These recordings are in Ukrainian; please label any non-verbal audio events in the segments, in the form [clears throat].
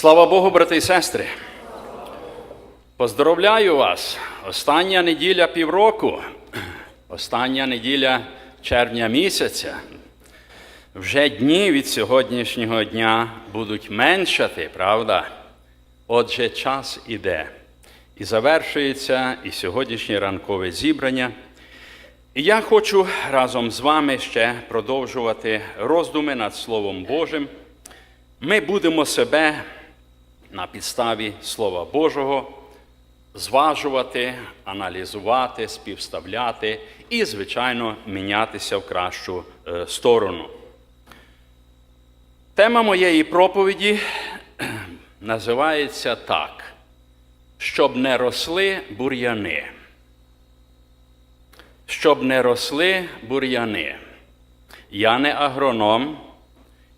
Слава Богу, брати і сестри! Поздоровляю вас! Остання неділя півроку, остання неділя червня місяця. Вже дні від сьогоднішнього дня будуть меншати, правда? Отже, час іде. І завершується і сьогоднішнє ранкове зібрання. І я хочу разом з вами ще продовжувати роздуми над Словом Божим. Ми будемо себе на підставі Слова Божого зважувати, аналізувати, співставляти і, звичайно, мінятися в кращу е, сторону. Тема моєї проповіді називається так: щоб не росли бур'яни. Щоб не росли бур'яни. Я не агроном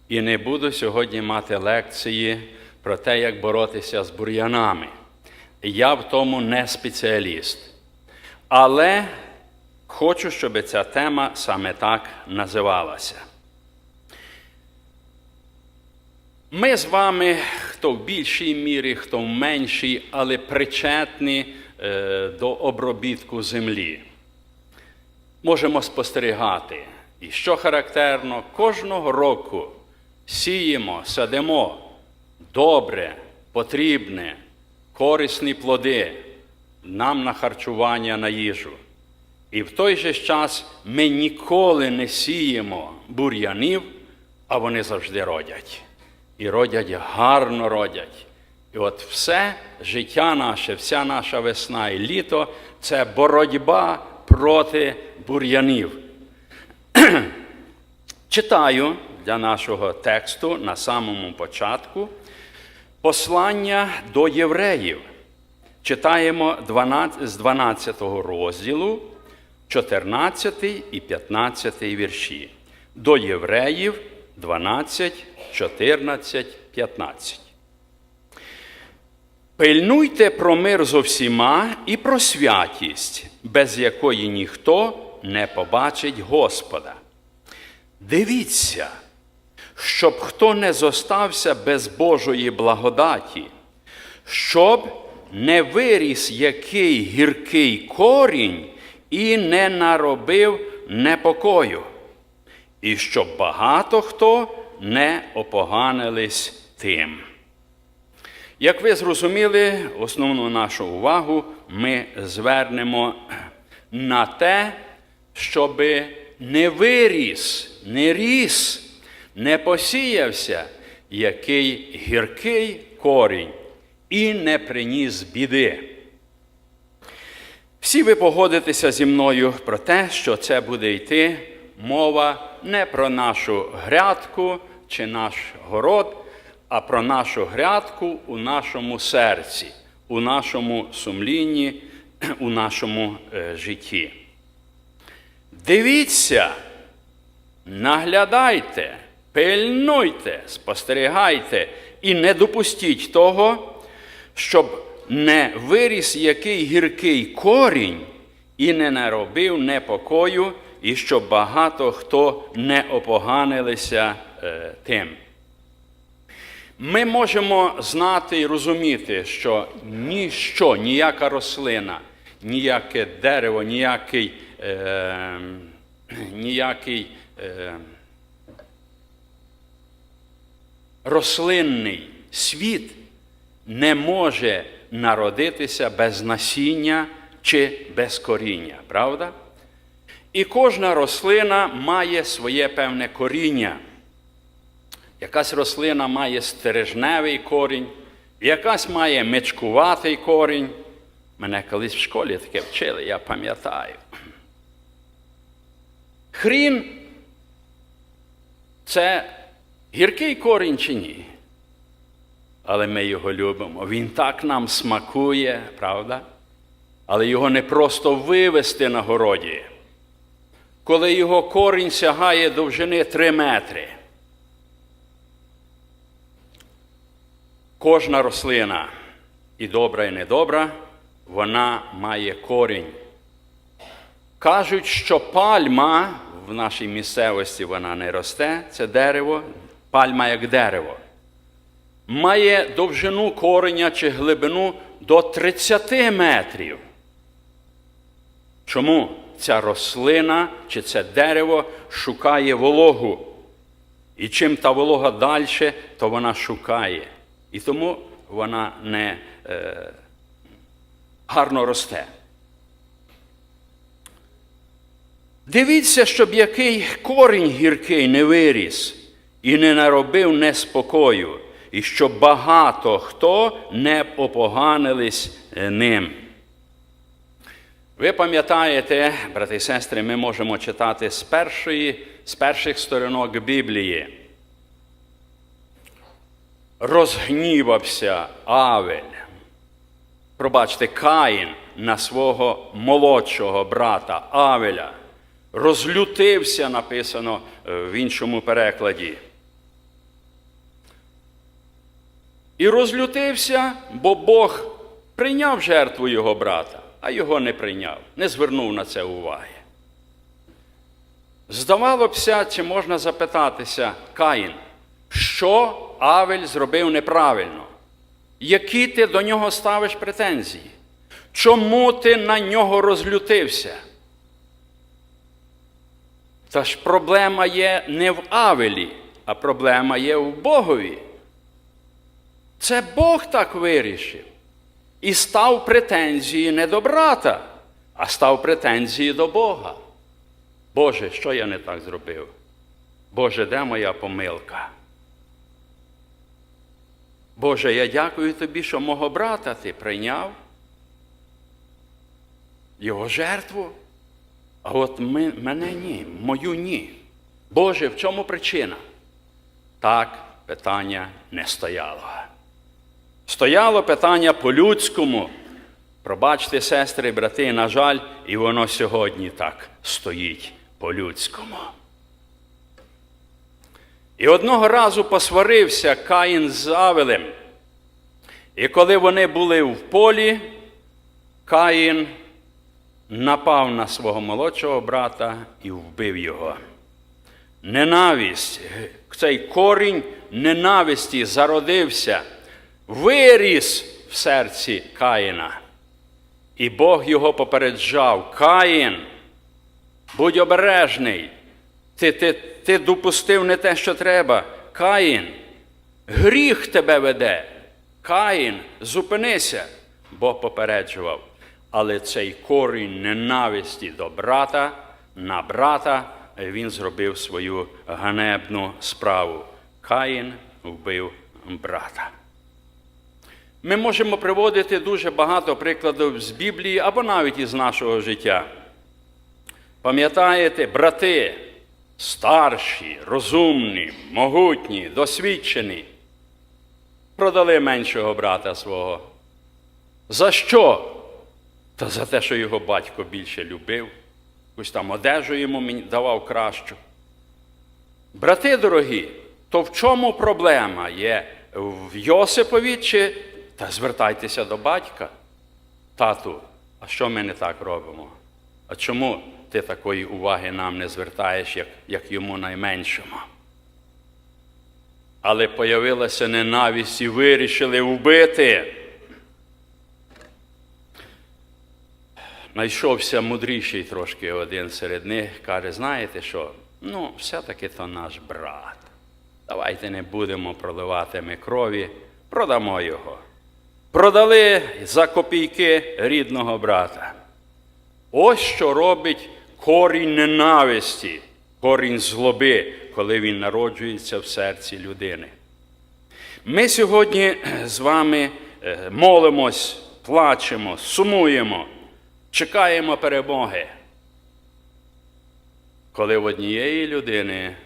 і не буду сьогодні мати лекції про те, як боротися з бур'янами. Я в тому не спеціаліст. Але хочу, щоб ця тема саме так називалася. Ми з вами, хто в більшій мірі, хто в меншій, але причетні е, до обробітку землі. Можемо спостерігати. І що характерно, кожного року сіємо, садимо добре, потрібне, корисні плоди нам на харчування, на їжу. І в той же час ми ніколи не сіємо бур'янів, а вони завжди родять. І родять гарно родять. І от все життя наше, вся наша весна і літо це боротьба проти бур'янів. Читаю для нашого тексту на самому початку послання до євреїв. Читаємо 12, з 12 розділу, 14 і 15 вірші. До євреїв 12, 14, 15. Пильнуйте про мир зо всіма і про святість, без якої ніхто не побачить Господа. Дивіться, щоб хто не зостався без Божої благодаті, щоб не виріс який гіркий корінь і не наробив непокою, і щоб багато хто не опоганились тим. Як ви зрозуміли, основну нашу увагу ми звернемо на те, щоб не виріс, не ріс, не посіявся який гіркий корінь і не приніс біди. Всі ви погодитеся зі мною про те, що це буде йти мова не про нашу грядку чи наш город, а про нашу грядку у нашому серці, у нашому сумлінні, [clears throat] у нашому е, житті. Дивіться, наглядайте, пильнуйте, спостерігайте і не допустіть того, щоб не виріс який гіркий корінь і не наробив непокою, і щоб багато хто не опоганилися е, тим. Ми можемо знати і розуміти, що ніщо, ніяка рослина, ніяке дерево, ніякий, е, ніякий е, рослинний світ не може народитися без насіння чи без коріння, правда? І кожна рослина має своє певне коріння. Якась рослина має стережневий корінь, якась має мечкуватий корінь. Мене колись в школі таке вчили, я пам'ятаю. Хрін це гіркий корінь чи ні? Але ми його любимо. Він так нам смакує, правда? Але його не просто вивести на городі, коли його корінь сягає довжини 3 метри. Кожна рослина, і добра, і недобра, вона має корінь. Кажуть, що пальма в нашій місцевості вона не росте, це дерево, пальма як дерево. має довжину кореня чи глибину до 30 метрів. Чому ця рослина чи це дерево шукає вологу? І чим та волога далі, то вона шукає. І тому вона не е, гарно росте. Дивіться, щоб який корінь гіркий не виріс і не наробив неспокою, і щоб багато хто не попоганились е, ним. Ви пам'ятаєте, брати і сестри, ми можемо читати з, першої, з перших сторінок Біблії. Розгнівався Авель. Пробачте, Каїн на свого молодшого брата Авеля. Розлютився, написано е, в іншому перекладі. І розлютився, бо Бог прийняв жертву його брата, а його не прийняв, не звернув на це уваги. Здавалося, чи можна запитатися, Каїн, що Авель зробив неправильно? Які ти до нього ставиш претензії? Чому ти на нього розлютився? Та ж проблема є не в Авелі, а проблема є в Богові. Це Бог так вирішив. І став претензії не до брата, а став претензії до Бога. Боже, що я не так зробив? Боже, де моя помилка? Боже, я дякую тобі, що мого брата ти прийняв його жертву. А от ми, мене ні, мою ні. Боже, в чому причина? Так питання не стояло. Стояло питання по-людському. Пробачте, сестри брати, на жаль, і воно сьогодні так стоїть по-людському. І одного разу посварився Каїн з Авелем. І коли вони були в полі, Каїн напав на свого молодшого брата і вбив його. Ненависть, цей корінь ненависті зародився, виріс в серці Каїна. І Бог його попереджав: Каїн, будь обережний, ти, ти, ти допустив не те, що треба. Каїн, гріх тебе веде. Каїн, зупинися, Бог попереджував. Але цей корінь ненависті до брата на брата він зробив свою ганебну справу. Каїн вбив брата. Ми можемо приводити дуже багато прикладів з Біблії або навіть із нашого життя. Пам'ятаєте, брати, старші, розумні, могутні, досвідчені, продали меншого брата свого. За що? Та за те, що його батько більше любив, якусь там одежу йому давав кращу. Брати дорогі, то в чому проблема є в Йосипові чи та звертайтеся до батька? Тату, а що ми не так робимо? А чому ти такої уваги нам не звертаєш, як, як йому найменшому? Але появилася ненависть і вирішили вбити. Найшовся мудріший трошки один серед них, каже, знаєте що? Ну, все-таки то наш брат. Давайте не будемо проливати ми крові, продамо його. Продали за копійки рідного брата. Ось що робить корінь ненависті, корінь злоби, коли він народжується в серці людини. Ми сьогодні з вами е, молимось, плачемо, сумуємо, чекаємо перемоги. Коли в однієї людини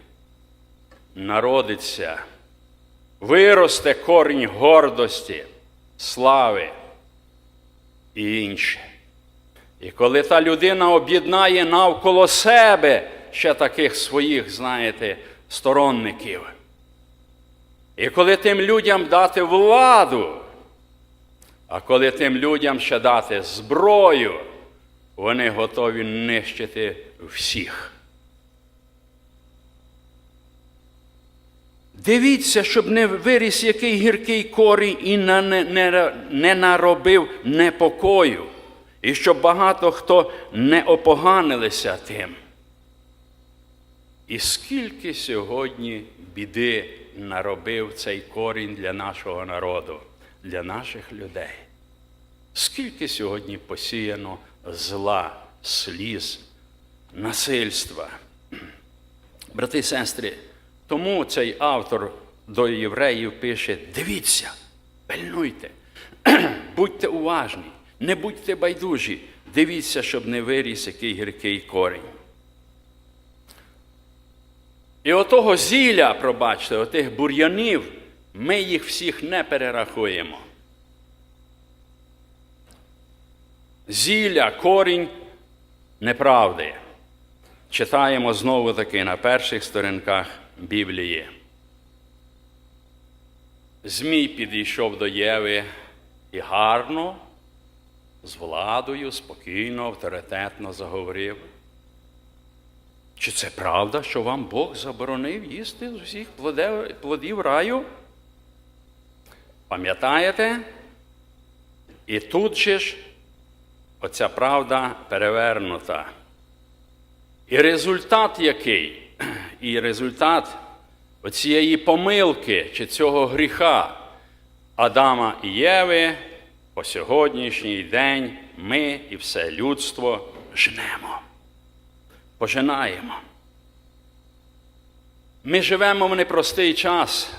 народиться, виросте корінь гордості, слави і інше. І коли та людина об'єднає навколо себе ще таких своїх, знаєте, сторонників. І коли тим людям дати владу, а коли тим людям ще дати зброю, вони готові нищити всіх. Дивіться, щоб не виріс який гіркий корінь і не, не, не наробив непокою, і щоб багато хто не опоганилися тим. І скільки сьогодні біди наробив цей корінь для нашого народу, для наших людей. Скільки сьогодні посіяно зла, сліз, насильства. Брати і сестри, тому цей автор до євреїв пише: дивіться, пильнуйте, [clears throat] будьте уважні, не будьте байдужі, дивіться, щоб не виріс який гіркий корінь. І отого зілля, пробачте, отих бур'янів, ми їх всіх не перерахуємо. Зілля, корінь неправди. Читаємо знову таки на перших сторінках Біблії. Змій підійшов до Єви і гарно, з владою, спокійно, авторитетно заговорив. Чи це правда, що вам Бог заборонив їсти з усіх плодів раю? Пам'ятаєте? І тут же ж оця правда перевернута. І результат який? І результат оцієї помилки чи цього гріха Адама і Єви по сьогоднішній день ми і все людство жнемо пожинаємо. Ми живемо в непростий час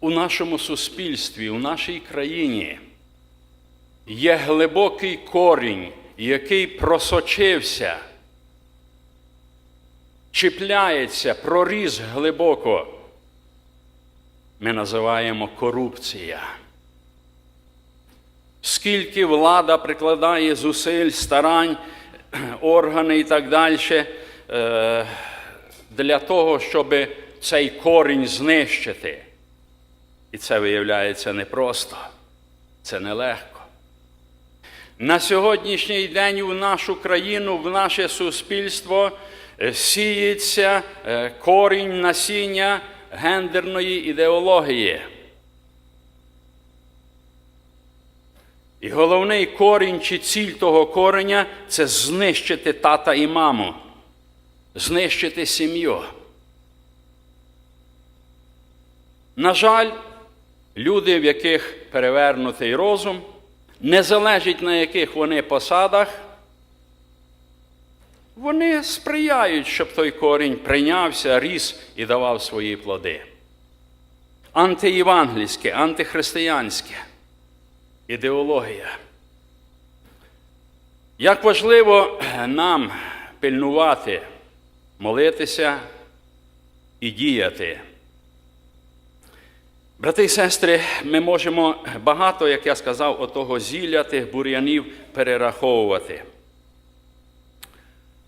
у нашому суспільстві, у нашій країні. Є глибокий корінь, який просочився, чіпляється, проріс глибоко. Ми називаємо корупція. Скільки влада прикладає зусиль, старань, [clears throat] органи і так далі е, для того, щоб цей корінь знищити. І це виявляється непросто, це нелегко. На сьогоднішній день в нашу країну, в наше суспільство сіється е, корінь насіння гендерної ідеології. І головний корінь чи ціль того кореня це знищити тата і маму, знищити сім'ю. На жаль, люди, в яких перевернутий розум, не залежить на яких вони посадах, вони сприяють, щоб той корінь прийнявся, ріс і давав свої плоди. Антиєвангельське, антихристиянське ідеологія. Як важливо нам пильнувати, молитися і діяти. Брати і сестри, ми можемо багато, як я сказав, отого зілля тих бур'янів перераховувати.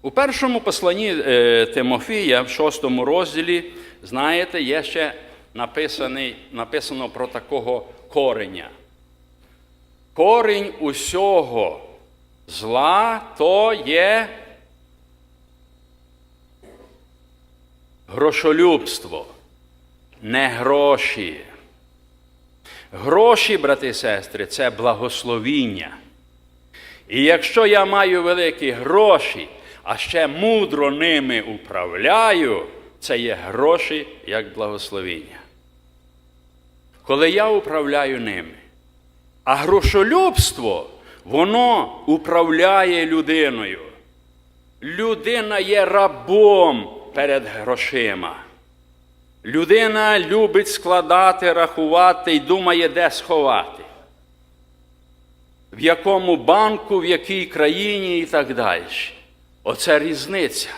У першому посланні е, Тимофія, в шостому розділі, знаєте, є ще написаний, написано про такого кореня. Корінь усього зла то є грошолюбство, не гроші. Гроші, брати і сестри, це благословіння. І якщо я маю великі гроші, а ще мудро ними управляю, це є гроші як благословіння. Коли я управляю ними, а грошолюбство, воно управляє людиною. Людина є рабом перед грошима. Людина любить складати, рахувати і думає, де сховати. В якому банку, в якій країні і так далі. Оце різниця.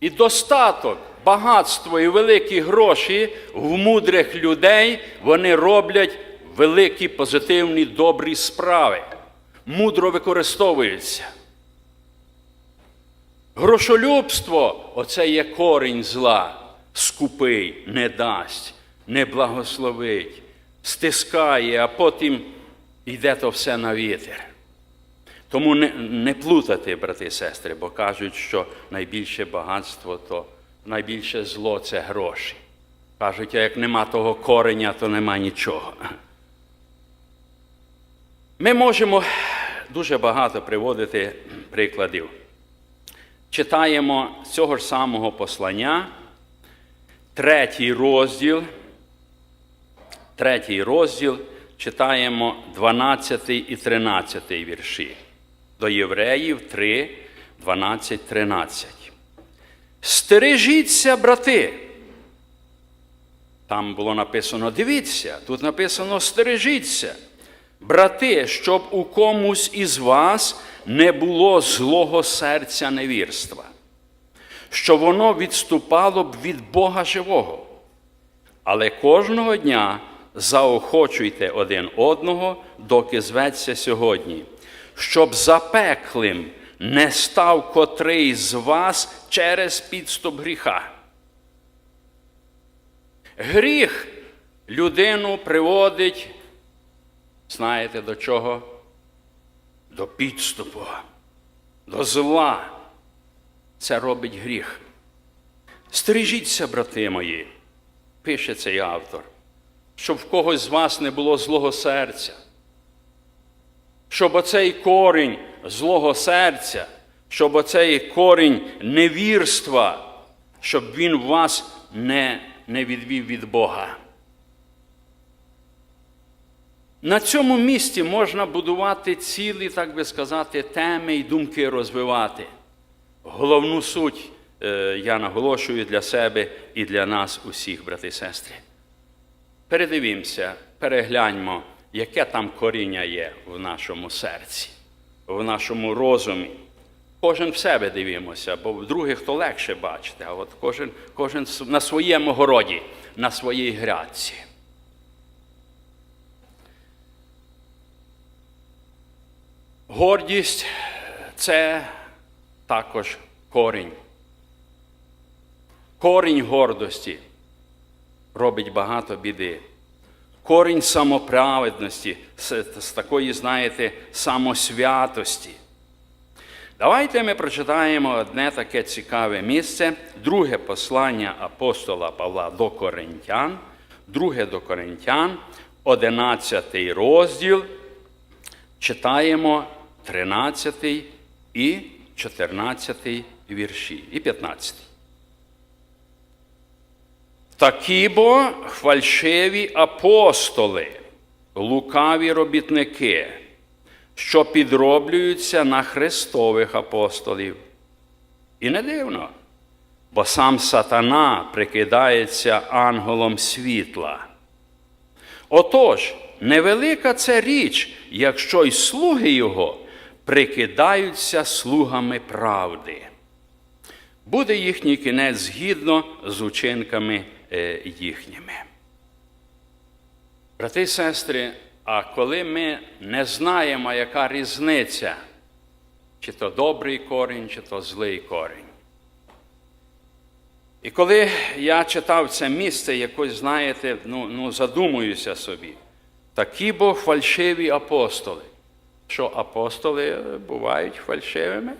І достаток, багатство і великі гроші в мудрих людей вони роблять великі позитивні добрі справи. Мудро використовуються. Грошолюбство оце є корінь зла, скупий, не дасть, не благословить, стискає, а потім йде то все на вітер. Тому не, не плутати, брати і сестри, бо кажуть, що найбільше багатство то найбільше зло це гроші. Кажуть, а як нема того кореня, то нема нічого. Ми можемо дуже багато приводити прикладів. Читаємо цього ж самого послання, третій розділ, третій розділ, читаємо 12 і 13 вірші. До Євреїв 3, 12, 13. Стережіться, брати. Там було написано дивіться, тут написано стережіться. Брати, щоб у комусь із вас не було злого серця невірства, що воно відступало б від Бога живого. Але кожного дня заохочуйте один одного, доки зветься сьогодні, щоб запеклим не став котрий з вас через підступ гріха. Гріх людину приводить, знаєте до чого? До підступу, до зла. Це робить гріх. Стережіться, брати мої, пише цей автор, щоб в когось з вас не було злого серця, щоб оцей корінь злого серця, щоб оцей корінь невірства, щоб він вас не, не відвів від Бога. На цьому місці можна будувати цілі, так би сказати, теми і думки розвивати. Головну суть е, я наголошую для себе і для нас усіх, брати і сестри. Передивімося, перегляньмо, яке там коріння є в нашому серці, в нашому розумі. Кожен в себе дивимося, бо в других то легше бачити, а от кожен, кожен на своєму городі, на своїй грядці. Гордість це також корінь. Корінь гордості робить багато біди. Корінь самоправедності, з, з такої, знаєте, самосвятості. Давайте ми прочитаємо одне таке цікаве місце, друге послання апостола Павла до Коринтян, друге до Коринтян, 11 розділ, читаємо 13 і 14 вірші, і 15. Такі бо фальшиві апостоли, лукаві робітники, що підроблюються на Христових апостолів. І не дивно, бо сам сатана прикидається ангелом світла. Отож, невелика це річ, якщо й слуги його прикидаються слугами правди. Буде їхній кінець згідно з учинками їхніми. Брати і сестри, а коли ми не знаємо, яка різниця, чи то добрий корінь, чи то злий корінь. І коли я читав це місце, якось, знаєте, ну, ну задумуюся собі, такі бо фальшиві апостоли. Що апостоли бувають фальшивими?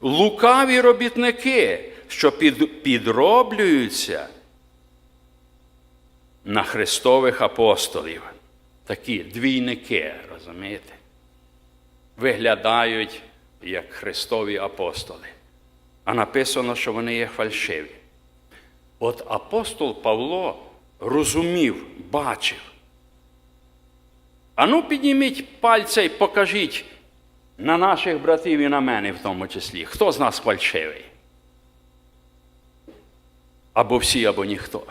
Лукаві робітники, що підроблюються на Христових апостолів. Такі двійники, розумієте? Виглядають як Христові апостоли. А написано, що вони є фальшиві. От апостол Павло розумів, бачив. Ану, підніміть пальця і покажіть на наших братів і на мене в тому числі, хто з нас фальшивий? Або всі, або ніхто.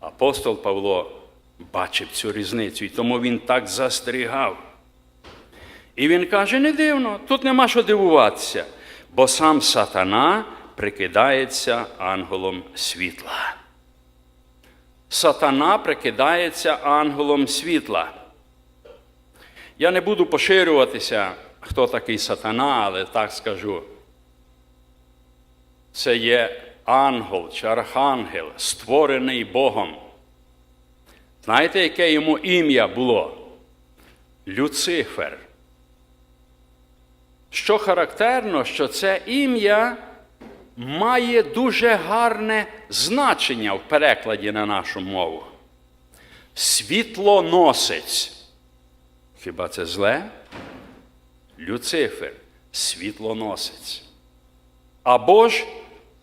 Апостол Павло бачив цю різницю, і тому він так застерігав. І він каже: не дивно, тут нема що дивуватися, бо сам сатана прикидається ангелом світла. Сатана прикидається ангелом світла. Я не буду поширюватися, хто такий сатана, але так скажу. Це є ангел чи архангел, створений Богом. Знаєте, яке йому ім'я було? Люцифер. Що характерно, що це ім'я має дуже гарне значення в перекладі на нашу мову. Світлоносець. Хіба це зле? Люцифер, світлоносець. Або ж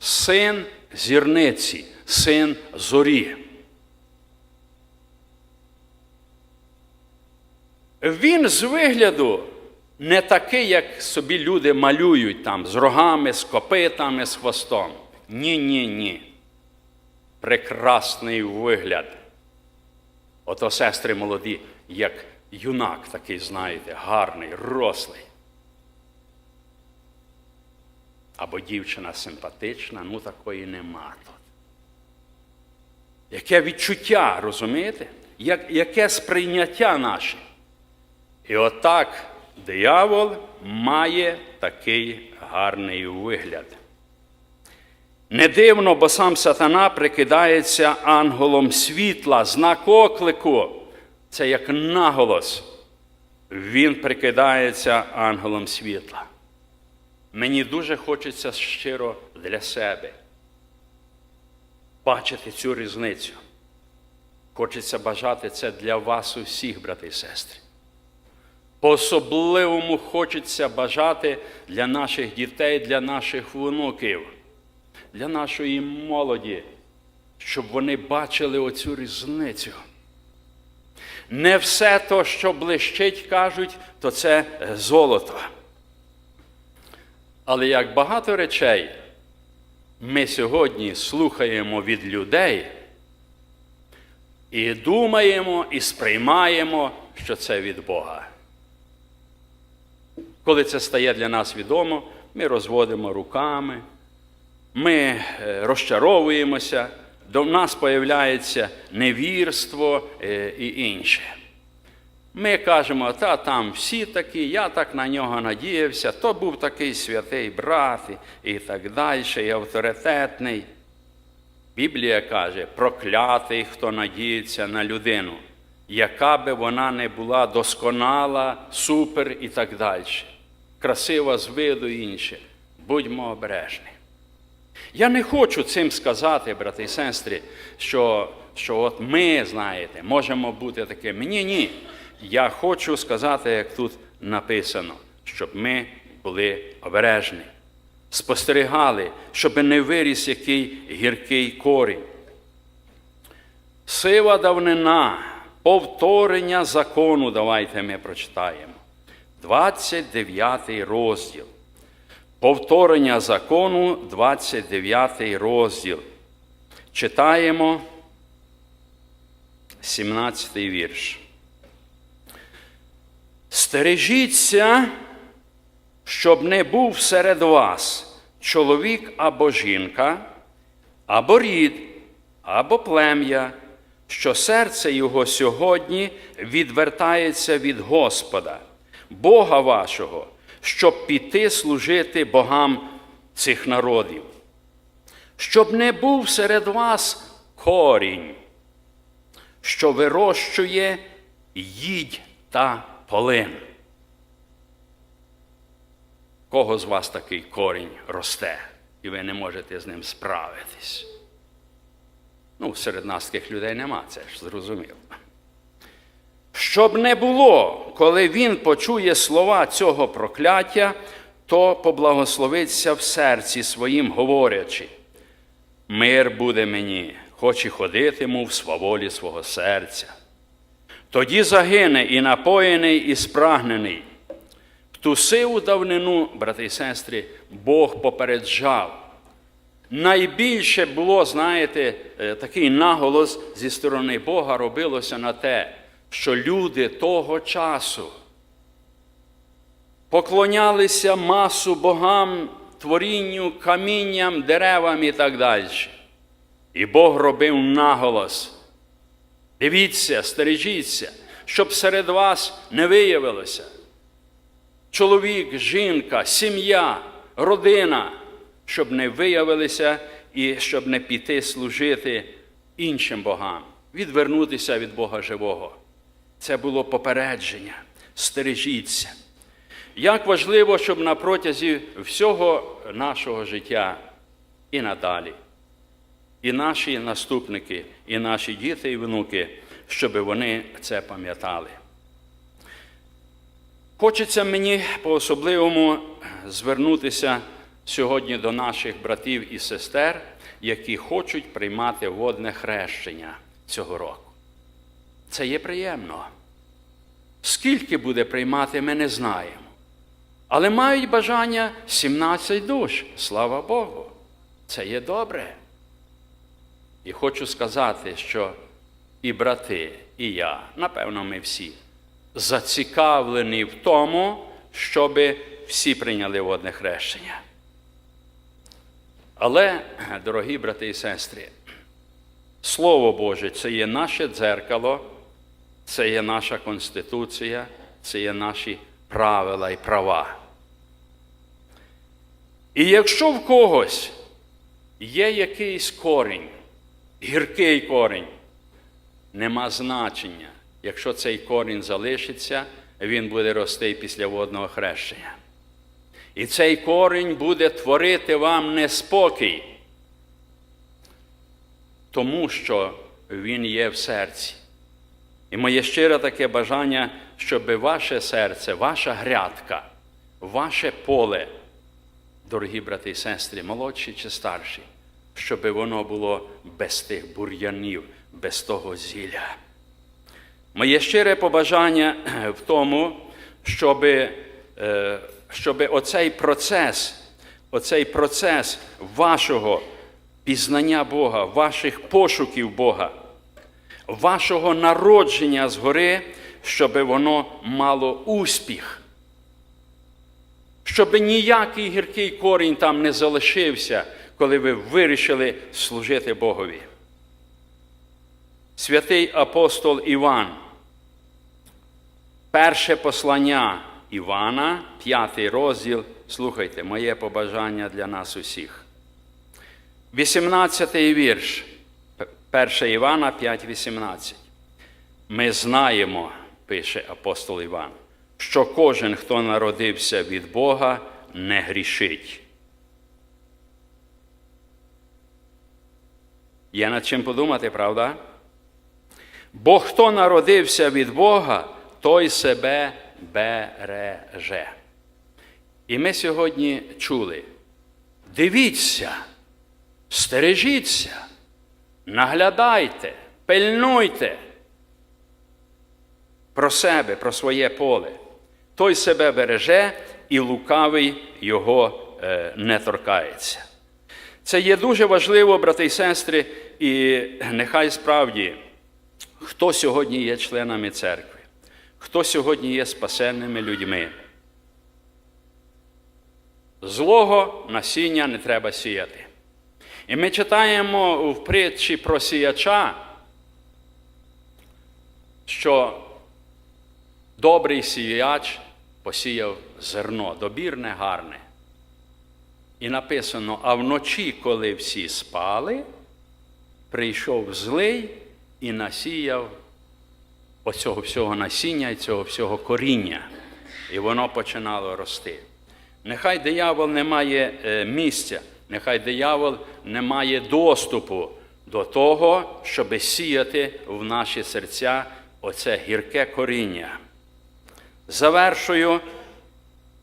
син зірниці, син зорі. Він з вигляду не такий, як собі люди малюють там з рогами, з копитами, з хвостом. Ні, ні, ні. Прекрасний вигляд. Ото сестри молоді, як юнак такий, знаєте, гарний, рослий. Або дівчина симпатична, ну такої нема тут. Яке відчуття, розумієте? Як, яке сприйняття наше? І отак диявол має такий гарний вигляд. Не дивно, бо сам сатана прикидається ангелом світла, знак оклику. Це як наголос. Він прикидається ангелом світла. Мені дуже хочеться щиро для себе бачити цю різницю. Хочеться бажати це для вас усіх, брати і сестри. По-особливому хочеться бажати для наших дітей, для наших внуків, для нашої молоді, щоб вони бачили оцю різницю. Не все то, що блищить, кажуть, то це золото. Але як багато речей ми сьогодні слухаємо від людей і думаємо, і сприймаємо, що це від Бога. Коли це стає для нас відомо, ми розводимо руками, ми е, розчаровуємося, до нас появляється невірство е, і інше. Ми кажемо, та там всі такі, я так на нього надіявся, то був такий святий брат і, і так далі, і авторитетний. Біблія каже, проклятий, хто надіється на людину, яка би вона не була досконала, супер і так далі. Красива з виду інше. Будьмо обережні. Я не хочу цим сказати, брати і сестри, що, що от ми, знаєте, можемо бути такими. Ні, ні. Я хочу сказати, як тут написано, щоб ми були обережні, спостерігали, щоб не виріс який гіркий корінь. Сива давнина, повторення закону, давайте ми прочитаємо. 29 розділ. Повторення закону, 29 розділ. Читаємо 17 вірш. Стережіться, щоб не був серед вас чоловік або жінка, або рід, або плем'я, що серце його сьогодні відвертається від Господа, Бога вашого, щоб піти служити богам цих народів, щоб не був серед вас корінь, що вирощує їдь та полин. Кого з вас такий корінь росте, і ви не можете з ним справитись? Ну, серед нас таких людей нема, це ж зрозуміло. Щоб не було, коли він почує слова цього прокляття, то поблагословиться в серці своїм, говорячи, мир буде мені, хоч і ходитиму в сваволі свого серця. Тоді загине і напоєний, і спрагнений. В ту сиву давнину, брати і сестри, Бог попереджав. Найбільше було, знаєте, е, такий наголос зі сторони Бога робилося на те, що люди того часу поклонялися масу богам, творінню, камінням, деревам і так далі. І Бог робив наголос. Дивіться, стережіться, щоб серед вас не виявилося. Чоловік, жінка, сім'я, родина, щоб не виявилися і щоб не піти служити іншим богам, відвернутися від Бога живого. Це було попередження. Стережіться. як важливо, щоб на протязі всього нашого життя і надалі, і наші наступники, і наші діти і внуки, щоб вони це пам'ятали. Хочеться мені по-особливому звернутися сьогодні до наших братів і сестер, які хочуть приймати водне хрещення цього року. Це є приємно. Скільки буде приймати, ми не знаємо. Але мають бажання 17 душ, слава Богу. Це є добре. І хочу сказати, що і брати, і я, напевно, ми всі, зацікавлені в тому, щоб всі прийняли водне хрещення. Але, дорогі брати і сестри, Слово Боже, це є наше дзеркало, це є наша Конституція, це є наші правила і права. І якщо в когось є якийсь корінь, гіркий корінь, нема значення. Якщо цей корінь залишиться, він буде рости після водного хрещення. І цей корінь буде творити вам неспокій, тому що він є в серці. І моє щире таке бажання, щоб ваше серце, ваша грядка, ваше поле, дорогі брати і сестри, молодші чи старші, щоб воно було без тих бур'янів, без того зілля. Моє щире побажання [clears throat] в тому, щоб, щоб оцей процес, оцей процес вашого пізнання Бога, ваших пошуків Бога, вашого народження згори, щоб воно мало успіх, щоб ніякий гіркий корінь там не залишився, коли ви вирішили служити Богові. Святий апостол Іван, перше послання Івана, п'ятий розділ. Слухайте, моє побажання для нас усіх. 18-й вірш, 1 Івана 5,18. Ми знаємо, пише апостол Іван, що кожен, хто народився від Бога, не грішить. Є над чим подумати, правда? Бо хто народився від Бога, той себе береже. І ми сьогодні чули: дивіться, стережіться, наглядайте, пильнуйте про себе, про своє поле. Той себе береже і лукавий його е, не торкається. Це є дуже важливо, брати і сестри, і нехай справді, хто сьогодні є членами церкви, хто сьогодні є спасенними людьми. Злого насіння не треба сіяти. І ми читаємо в притчі про сіяча, що добрий сіяч посіяв зерно, добірне, гарне. І написано: а вночі, коли всі спали, прийшов злий і насіяв оцього всього насіння і цього всього коріння. І воно починало рости. Нехай диявол не має е, місця, нехай диявол не має доступу до того, щоби сіяти в наші серця оце гірке коріння. Завершую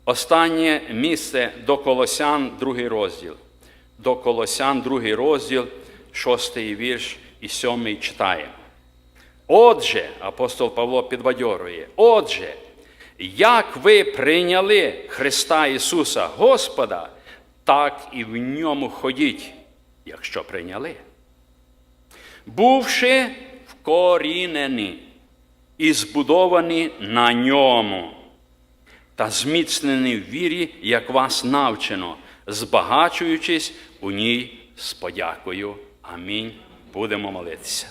останнє місце до Колосян, другий розділ. До Колосян, другий розділ, шостий вірш і сьомий читаємо. Отже, апостол Павло підбадьорує, отже, як ви прийняли Христа Ісуса Господа, так і в ньому ходіть, якщо прийняли. Бувши вкорінені і збудовані на ньому, та зміцнені в вірі, як вас навчено, збагачуючись у ній з подякою. Амінь. Будемо молитися.